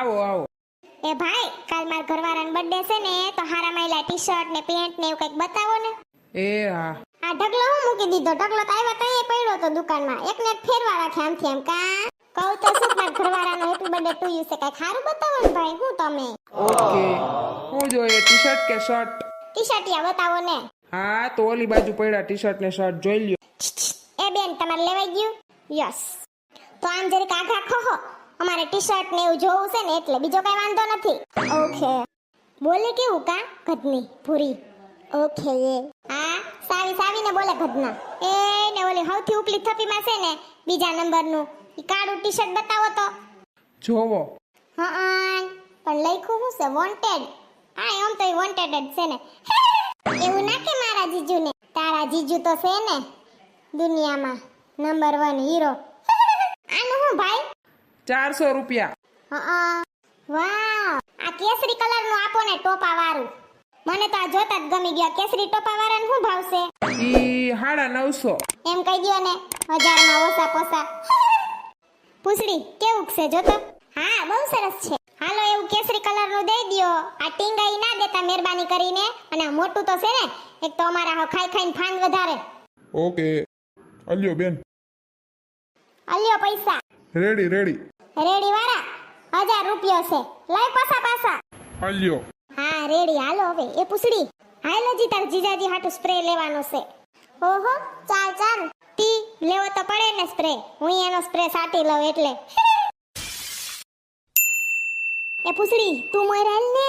આવો આવો. એ ભાઈ કાલ માર ઘરવાળાનો બર્થડે છે ને તો હારા માયલા ટી શર્ટ ને પેન્ટ ને એવું કંઈક બતાવો ને. એ હા. આ ઢગલો હું મૂકી દીધો? ઢગલો તો આવ્યા તઈએ પડ્યો તો દુકાનમાં. એક ને એક ફેરવા રાખે આમથી આમ કા? કહું તો શું મારા ઘરવાળાનો હેપી બર્થડે ટુ યુ છે કંઈક ખારું બતાવો ને ભાઈ હું તમે? ઓકે. હું જોઈએ ટી શર્ટ કે શર્ટ ટી શર્ટિયા બતાવો ને. હા તો ઓલી બાજુ પડ્યા ટી શર્ટ ને શર્ટ જોઈ લ્યો. એ બેન તમારે લેવાઈ ગયું? યસ તો આમ જરીક આઘા ખોહો. અમારે ટી શર્ટ ને એવું જોવું છે ને એટલે બીજો કઈ વાંધો નથી. ઓકે બોલે કેવું કા? ઘટની પૂરી ઓકે એ. હા સાવી સાવીને બોલે ઘટના એ ને ઓલી સૌથી ઉપલી થપીમાં છે ને બીજા નંબરનું. ઈ કાળું ટી શર્ટ બતાવો તો. જોવો. હા પણ લખ્યું શું છે? વોન્ટેડ હા એમ તો વોન્ટેડ જ છે ને. એવું ના કે મારા જીજુને? તારા જીજુ તો છે ને દુનિયામાં નંબર વન હીરો આનું હું ભાઈ? ચારસો રૂપિયા. હા વાહ આ કેસરી કલરનું આપો ને ટોપા વાળું મને તો આ જોતા જ ગમી ગયા. કેસરી ટોપા વાળાને શું ભાવશે? ઈ હાડા નવસો. એમ કહી દો ને હજારમાં ઓસા પોસા પૂછડી કેવું છે જોતો હા બહુ સરસ છે. હાલો એવું કેસરી કલરનું દઈ દ્યો. આ ટીંગાઈ ના દેતા મહેરબાની કરીને. અને આ મોટું તો છે ને એક તો અમારા ખાઈ ખાઈને ફાન વધારે. ઓકે. અલ્યો બેન. અલ્યો પૈસા. Ready ready. રેડી વાળા હજાર રૂપિયો છે. લઈ પાછા પાછા. અલ્યો હા રેડી હાલો હવે એ પૂછડી. હાલ જી તાર જીજાજી હાટુ સ્પ્રે લેવાનો છે. ઓહો ચાલ ચાલ. ટી લેવો તો પડે ને સ્પ્રે હું એનો સ્પ્રે સાટી લઉં એટલે. એ પૂછડી તું મોરાલ ને?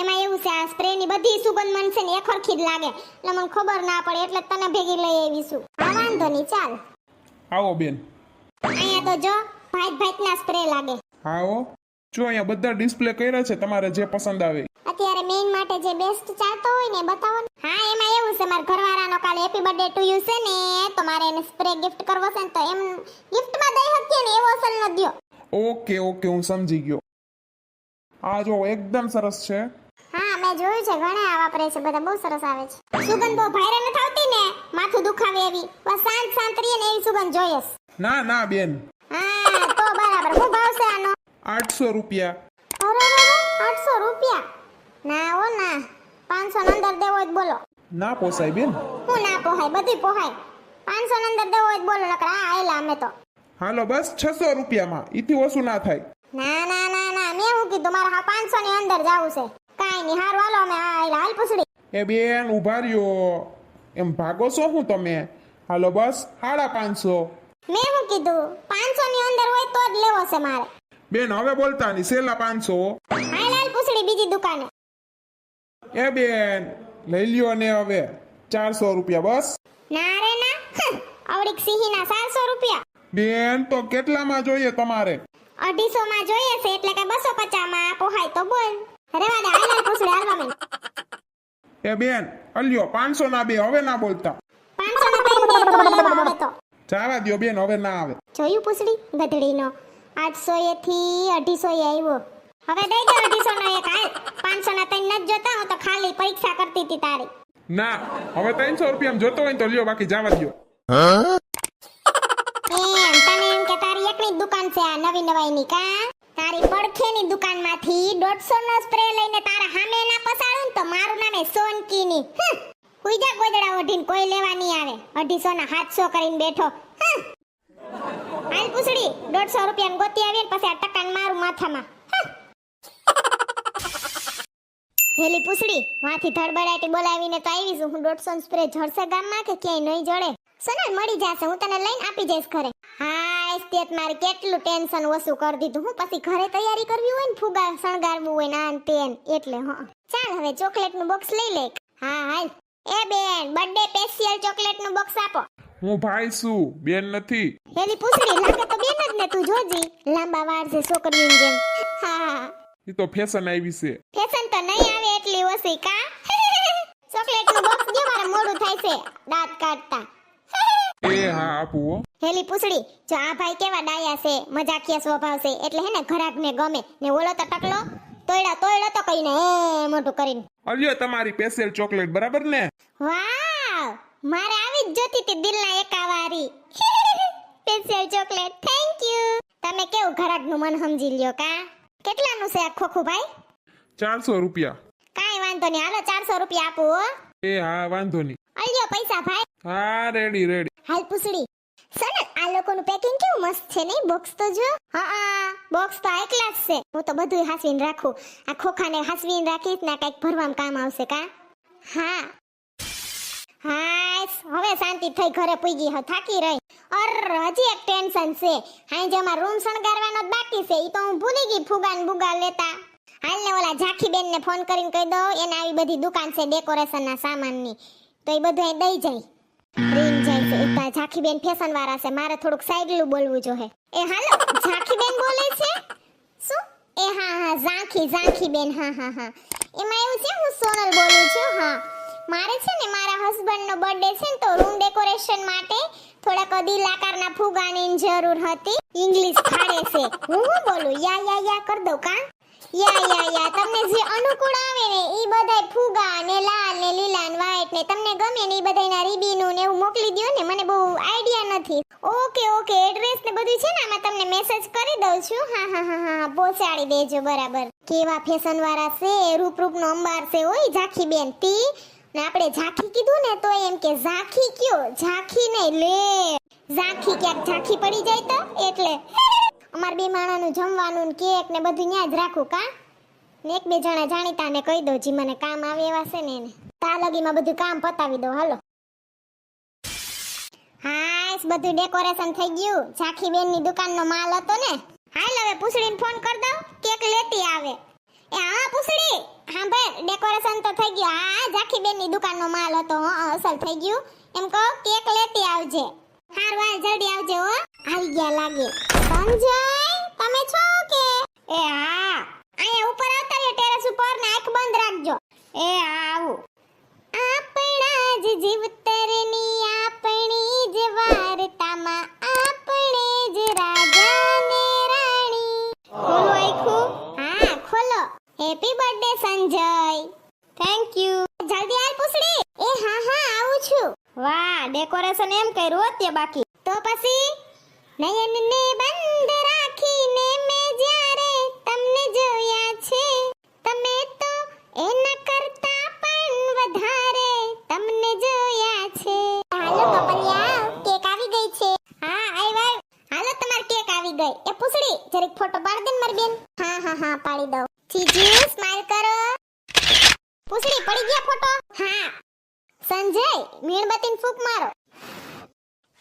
એમાં એવું છે આ સ્પ્રે ની બધી સુગંધ મન છે ને હરખી જ લાગે. એટલે મને ખબર ના પડે એટલે તને ભેગી લઈ આવીશું હા વાંધો નહીં ચાલ. આવો બેન. અહીંયા તો જો ભાત ના સ્પ્રે લાગે. હા હો. જો અહીંયા બધા ડિસ્પ્લે કર્યા છે તમારે જે પસંદ આવે. અત્યારે મેઇન માટે જે બેસ્ટ ચાલતો હોય ને બતાવો ને. હા એમાં એવું છે મારા ઘરવાળાનો કાલે હેપી બર્થડે ટુ યુ છે ને તો મારે એને સ્પ્રે ગિફ્ટ કરવો છે ને તો એમ ગિફ્ટમાં દઈ શકીએ ને એવો અસલ ન દ્યો ઓકે ઓકે હું સમજી ગયો. આ જો એકદમ સરસ છે. હા મેં જોયું છે ઘણા આ વાપરે છે બધા બહુ સરસ આવે છે. સુગંધ બહુ ભાઈરે નથી આવતી ને માથું દુખાવે એવી. બસ શાંત શાંત રહીએ ને એવી સુગંધ જોઈએ ના ના બેન. બરાબર શું ભાવ છે આનો? આઠસો રૂપિયા. અરે આઠસો રૂપિયા? ના ઓ ના. પાંચસો ની અંદર દેવો જ બોલો. ના પોસાય બેન. હું ના પોહાય બધી પોહાય. પાંચસો ની અંદર દેવો જ બોલો નકર આયલા અમે તો. હાલો બસ છસો રૂપિયામાં. ઈથી ઓછું ના થાય. ના ના ના ના. મેં હું કીધું મારે હા પાંચસો ની અંદર જાવું છે કાઈ નહીં હારું હાલો અમે આયલા. હાલ પૂછડી. એ બેન ઊભા રહ્યો. એમ ભાગો છો હું તમે? હાલો બસ સાડા પાંચસો. મેં હું કીધું? પાંચસો ની અંદર હોય તો જ લેવો છે મારે. બેન હવે બોલતા ની સેલા પાંચસો. હાલ લાલ પૂછડી બીજી દુકાને. એ બેન લઈ લ્યો ને હવે. ચારસો રૂપિયા બસ. ના રે ના આવડીક સિંહીના ચારસો રૂપિયા. બેન તો કેટલામાં જોઈએ તમારે? અઢીસો માં જોઈએ છે એટલે કે બસો પચાસમાં પોહાય તો બોલ. રેવા દે હાલ પૂછડી હાલવા મને. એ બેન અલ્યો પાંચસો ના બે હવે ના બોલતા. પાંચસો ના બે તો લેવા હવે તો. જવા દ્યો બેન હવે ના આવે. જોયું પૂછડી? ગધડીનો. આઠસો એ થી અઢીસો એ આવ્યો હવે દઈ દે અઢીસો નો એક હાલ. પાંચસો ના તઈ નથી જોતા હું તો ખાલી પરીક્ષા કરતી હતી તારી. ના હવે ત્રણસો રૂપિયા જોતો હોય તો લ્યો બાકી જવા દો એમ તને એમ કે તારી એકની જ દુકાન છે આ નવી નવાઈની કા? તારી પડખેની દુકાનમાંથી દોઢસો નો સ્પ્રે લઈને તારા સામે ના પસાડું ને તો મારું નામે સોનકીની. હમ. હુઈજા ગોદડા ઓઢીને કોઈ લેવા નહીં આવે. અઢીસો ના સાતસો કરીને બેઠો. હાલ પૂછડી, દોઢસો રૂપિયા ગોતી આવી પછી આ ટકાને મારું માથામાં. હેલી પૂછડી, વાથી ધડબડાટી બોલાવીને તો આવી છું હું દોઢસો સ્પ્રે જડશે ગામમાં કે ક્યાંય નહીં જડે. સોનલ, મળી જશે. હું તને લઈને આપી જઈશ ઘરે. હા સ્ટેટ મારે કેટલું ટેન્શન ઓછું કરી દીધું. હું પછી ઘરે તૈયારી કરવી હોય ને, ફુગા શણગારવું હોય ને આ તેન. એટલે, હા. ચાલ, હવે ચોકલેટનું બોક્સ લઈ લે. હા, હાલ. એ બેન બર્થડે સ્પેશિયલ ચોકલેટનું બોક્સ આપો. હું ભાઈ છું બેન નથી. એની પૂછડી લાગે તો બેન જ ને તું જોજી. લાંબા વાળ છે છોકરીની જેમ. હા એ તો ફેશન આવી છે. ફેશન તો નહીં આવે એટલી ઓછી કા? ચોકલેટનું બોક્સ દે મારે મોડું થાય છે દાંત કાઢતા. એ હા આપું હો. હેલી પૂછડી જો આ ભાઈ કેવા ડાયા છે મજાકિયા સ્વભાવ છે એટલે હે ને ઘરાક ને ગમે ને ઓલો તો ટકલો. તોયડા તોયડા તો કહીને હે મોટું કરીને. અલ્યો તમારી સ્પેશિયલ ચોકલેટ બરાબર ને? વાવ મારે આવી જ જોતી હતી દિલના એકાવારી. સ્પેશિયલ ચોકલેટ થેન્ક યુ તમે કેવું ઘરાકનું મન સમજી લ્યો કા? કેટલાનું છે આ ખોખું ભાઈ? ચારસો રૂપિયા. કાઈ વાંધો નહીં હાલો ચારસો રૂપિયા આપું એ હા વાંધો નહીં. અલ્યો પૈસા ભાઈ. હા રેડી રેડી હાલ પૂછડી. સનલ આ લોકોનું પેકિંગ કેવું મસ્ત છે નહીં? બોક્સ તો જો. હા બોક્સ તો એકલા જ છે. હું તો બધું હાસવીને રાખું. આ ખોખાને હાસવીને રાખીશ ને કંઈક ભરવામાં કામ આવશે કા? હા. હા હવે શાંતિ થઈ, ઘરે પૂગી હો. થાકી રહી. અર, હજી એક ટેન્શન છે. હાઈ અમાર રૂમ શણગારવાનો જ બાકી છે, ઈ તો હું ભૂલી ગઈ ફુગાન ને બુગા લેતા. હાલ ને ઓલા ઝાંખી બેન ને ફોન કરીને કહી દો એને આવી બધી દુકાન છે ડેકોરેશન ના સામાનની. તો એ બધું દઈ જાય. છે. એક ઝાંખીબેન ફેશન વાળા છે. મારે થોડુંક સાઈડલું બોલવું જોઈએ. એ હાલો ઝાંખીબેન બોલે છે? શું? એ હા હા ઝાંખી ઝાંખીબેન હા હા હા. એમાં એવું છે હું સોનલ બોલું છું હા. મારે છે ને મારા હસબન્ડનો બર્થડે છે ને તો રૂમ ડેકોરેશન માટે થોડાક દિલ આકારના ફુગાની જરૂર હતી. ઇંગ્લિશ ફાડે છે. હું હું બોલું? યા યા યા કર દઉં કા? યા યા યા તમને જે અનુકૂળ આવે ને એ ને ને તમને ગમે ને ઈ બધાયના રીબીનું ને એવું મોકલી દો ને, મને બહુ આઈડિયા નથી. ઓકે ઓકે એડ્રેસ ને બધું છે ને, આમાં તમને મેસેજ કરી દઉં છું. હા હા હા હા પહોંચાડી દેજો, બરાબર. કેવા ફેશન વાળા છે, રૂપ, રૂપનો અંબાર છે, ઓય ઝાંખી બેન તી. ને આપણે ઝાંખી કીધું ને, તો એમ કે ઝાંખી કયો? ઝાંખી નહીં, લે. ઝાંખી ક્યાંક ઝાંખી પડી જાય તો, એટલે. અમાર બે માણાનું જમવાનું કેક ને બધું ન્યા જ રાખું, કા? ને એક બે જણા જાણીતા ને કહી દો, જી મને કામ આવે એવા છે ને એને. તાલગીમાં બધું કામ પતાવી દો, હાલો. હાસ બધું ડેકોરેશન થઈ ગયું. ઝાંખી બેનની દુકાનનો માલ હતો ને. હાલ, હવે પૂછડીને ફોન કર દઉં. કેક લેતી આવે. એ, હા, પૂછડી. હા, ભાઈ, ડેકોરેશન તો થઈ ગયું. હા, ઝાંખી બેનની દુકાનનો માલ હતો અસલ થઈ ગયું. એમ કહો, કેક લેતી આવજે. હારું હાલ જલ્દી આવજે, હો. આવી ગયા લાગે. સંજય, તમે છો કે? એ, હા. અહીંયા ઉપર આવતા રહ્યો ટેરેસ ઉપર ને આંખ બંધ રાખજો એ આવું. આપણા જ જીવતરની આપણી જ વાર્તામાં આપણે જ રાજા ને રાણી. ખોલો આખું. હા, ખોલો. Happy birthday Sanjay. Thank you જલ્દી આવ પૂછડી. એ હા હા, આવું છું. વાહ ડેકોરેશન એમ કર્યું અત્યારે બાકી. તો પછી? નયનને બંધ. જરીક ફોટો પાડ દે ને મારી બેન. હા હા હા, પાડી દઉં. ચીજુ સ્માઈલ કરો. પૂછડી, પડી ગયા ફોટો? હા. સંજય, મીણબત્તીને ફૂંક મારો.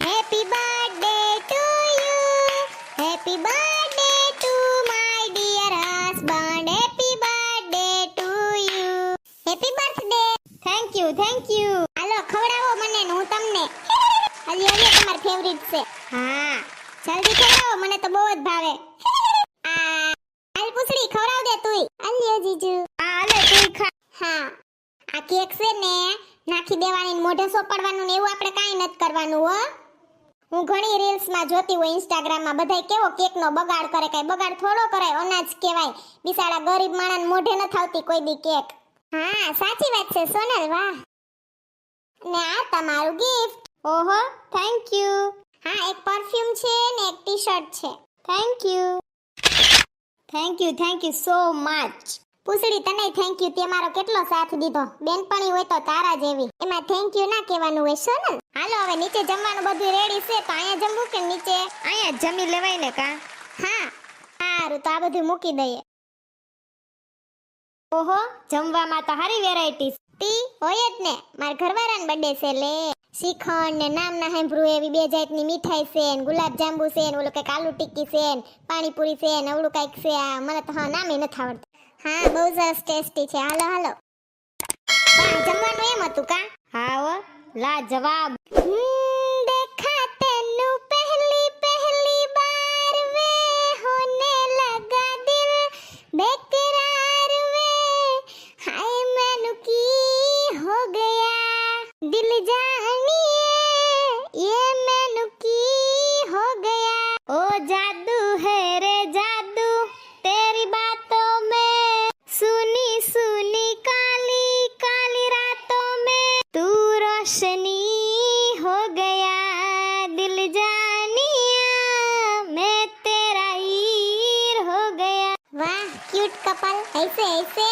Happy birthday to you happy birthday to my dear husband happy birthday to you happy birthday thank you thank you હાલો, ખવડાવો મને હું તમને. હજી હજી તમારી ફેવરિટ છે હા જલ્દી ખવડાવો મને તો બહુ જ ભાવે આ હાલ પૂછડી ખવડાવ દે તુંય આલ્યો જીજુ હા હાલે તુંય ખા હા આ કેક છે ને, નાખી દેવાની મોઢે સોપડવાનું ને એવું આપણે કાંઈ નથી કરવાનું, હો. હું ઘણી રીલ્સમાં જોતી હોય, ઇન્સ્ટાગ્રામમાં બધાય કેવો કેકનો બગાડ કરે, કાંઈ બગાડ થોડો કરાય અનાજ કહેવાય. બિસાડા ગરીબ માણસને મોઢે ન થાવતી કોઈ દી કેક. હા, સાચી વાત છે, સોનલ, વાહ. ને આ તમારું ગિફ્ટ ઓહો થેન્ક યુ હા, એક પરફ્યુમ છે ને એક ટી શર્ટ છે. Thank you thank you thank you so much પૂછડી તને થેન્ક યુ તે મારો કેટલો સાથ દીધો? બેનપણી હોય તો તારા જેવી. એમાં થેન્ક યુ ના કહેવાનું હોય સોનલ હાલો હવે નીચે જમવાનું બધું રેડી છે તો અહીંયા જમવું કે નીચે? અહીંયા જમી લેવાય ને કા? હા સારું તો આ બધું મૂકી દઈએ. ઓહો જમવામાં તો હારી વેરાયટી ટી હોય જ ને. મારા ઘરવાળાને બર્થડે છે લે. શ્રીખંડ ને નામ ના સાંભળ્યું એવી બે જાતની મીઠાઈ છે ને ગુલાબ જાંબુ છે ને ઓલું કંઈક આલુ ટિક્કી છે ને પાણીપુરી છે ને ઓલું કંઈક છે આ મને તો હા નામે નથી આવડતું. હા બહુ સરસ ટેસ્ટી છે હાલો હાલો બા જમવાનું એમ હતું કા હા હો લા જવાબ देखा तेनू पहली पहली बार वे होने लगा दिल बेकरार वे हाय मैनू की हो गया दिल जानिए કપલ હૈસે